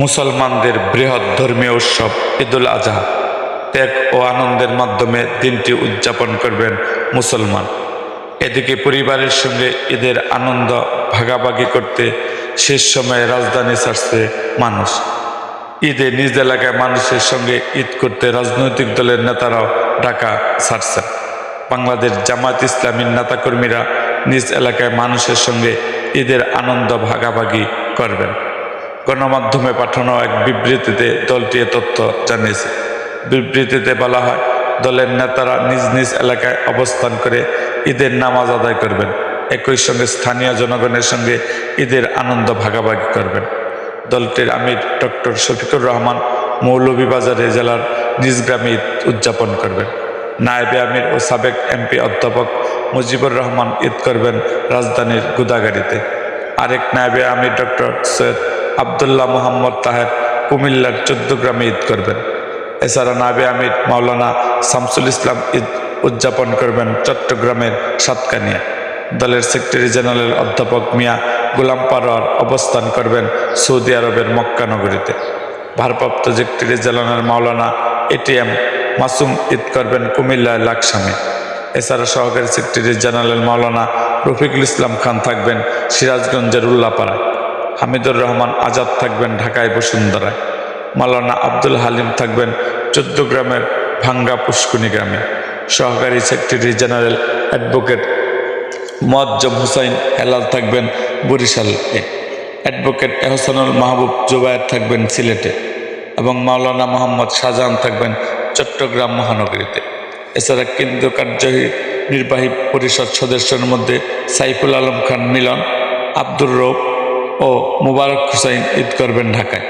মুসলমানদের বৃহৎ ধর্মীয় উৎসব ঈদুল আজহা। ত্যাগ ও আনন্দের মাধ্যমে দিনটি উদযাপন করবেন মুসলমান। এদিকে পরিবারের সঙ্গে ঈদের আনন্দ ভাগাভাগি করতে শেষ সময়ে রাজধানী ছাড়ছে মানুষ। ঈদে নিজ এলাকায় মানুষের সঙ্গে ঈদ করতে রাজনৈতিক দলের নেতারাও ঢাকা ছাড়ছেন। বাংলাদেশ জামাত ইসলামীর নেতাকর্মীরা নিজ এলাকায় মানুষের সঙ্গে ঈদের আনন্দ ভাগাভাগি করবেন। গণমাধ্যমে পাঠানো এক বিবৃতিতে দলটি তথ্য জানিয়েছে। বিবৃতিতে বলা হয়, দলের নেতারা নিজ নিজ এলাকায় অবস্থান করে ঈদের নামাজ আদায় করবেন। একই সঙ্গে স্থানীয় জনগণের সঙ্গে ঈদের আনন্দ ভাগাভাগি করবেন। দলটির আমির ডক্টর শফিকুর রহমান মৌলভীবাজারে জেলার নিজ গ্রামে ঈদ উদযাপন করবেন। নায়েবে আমির ও সাবেক এমপি অধ্যাপক মুজিবুর রহমান ঈদ করবেন রাজধানীর গুদাগাড়িতে। আরেক নায়েবে আমির ডক্টর সৈয়দ আবদুল্লাহ মোহাম্মদ তাহের কুমিল্লার চোদ্দ গ্রামে ঈদ করবেন। এছাড়া নাবে আমির মাওলানা শামসুল ইসলাম ঈদ উদযাপন করবেন চট্টগ্রামের সাতকানিয়া। দলের সেক্রেটারি জেনারেল অধ্যাপক মিয়া গোলাম পারোয়ার অবস্থান করবেন সৌদি আরবের মক্কা নগরীতে। ভারপ্রাপ্ত secretary general Maulana ATM Masum Eid করবেন কুমিল্লার লাকসামে। এছাড়া সহকারী সেক্রেটারি জেনারেল মাওলানা রফিকুল ইসলাম খান থাকবেন সিরাজগঞ্জের উল্লাপাড়ায়। হামিদুর রহমান আজাদ থাকবেন ঢাকায় বসুন্ধরায় মাওলানা আব্দুল হালিম থাকবেন গ্রামের ভাঙ্গা পুষ্কুনি গ্রামে। সহকারী secretary general advocate Moazzem Hossain Helal থাকবেন বরিশালে অ্যাডভোকেট এহসানুল মাহবুব জুবায়ের থাকবেন সিলেটে এবং মাওলানা মোহাম্মদ শাহজাহান থাকবেন চট্টগ্রাম মহানগরীতে। এছাড়া কেন্দ্রীয় কার্যবাহী নির্বাহী পরিষদ সদস্যের মধ্যে সাইফুল আলম খান মিলন, আব্দুর রৌফ ও মুবারক হুসাইন ঈদ করবেন ঢাকায়।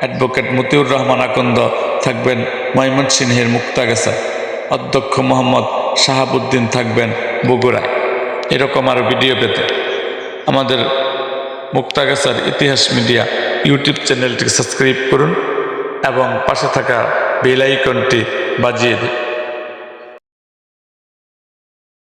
অ্যাডভোকেট মতিউর রহমান আকন্দ থাকবেন ময়মন ময়মনসিংহের মুক্তাগাছা। অধ্যক্ষ মোহাম্মদ শাহাবুদ্দিন থাকবেন বগুড়ায়। এরকম আরও ভিডিও পেতে আমাদের মুক্তাগাছার ইতিহাস মিডিয়া ইউটিউব চ্যানেলটিকে সাবস্ক্রাইব করুন এবং পাশে থাকা বেল আইকনটি বাজিয়ে দিন।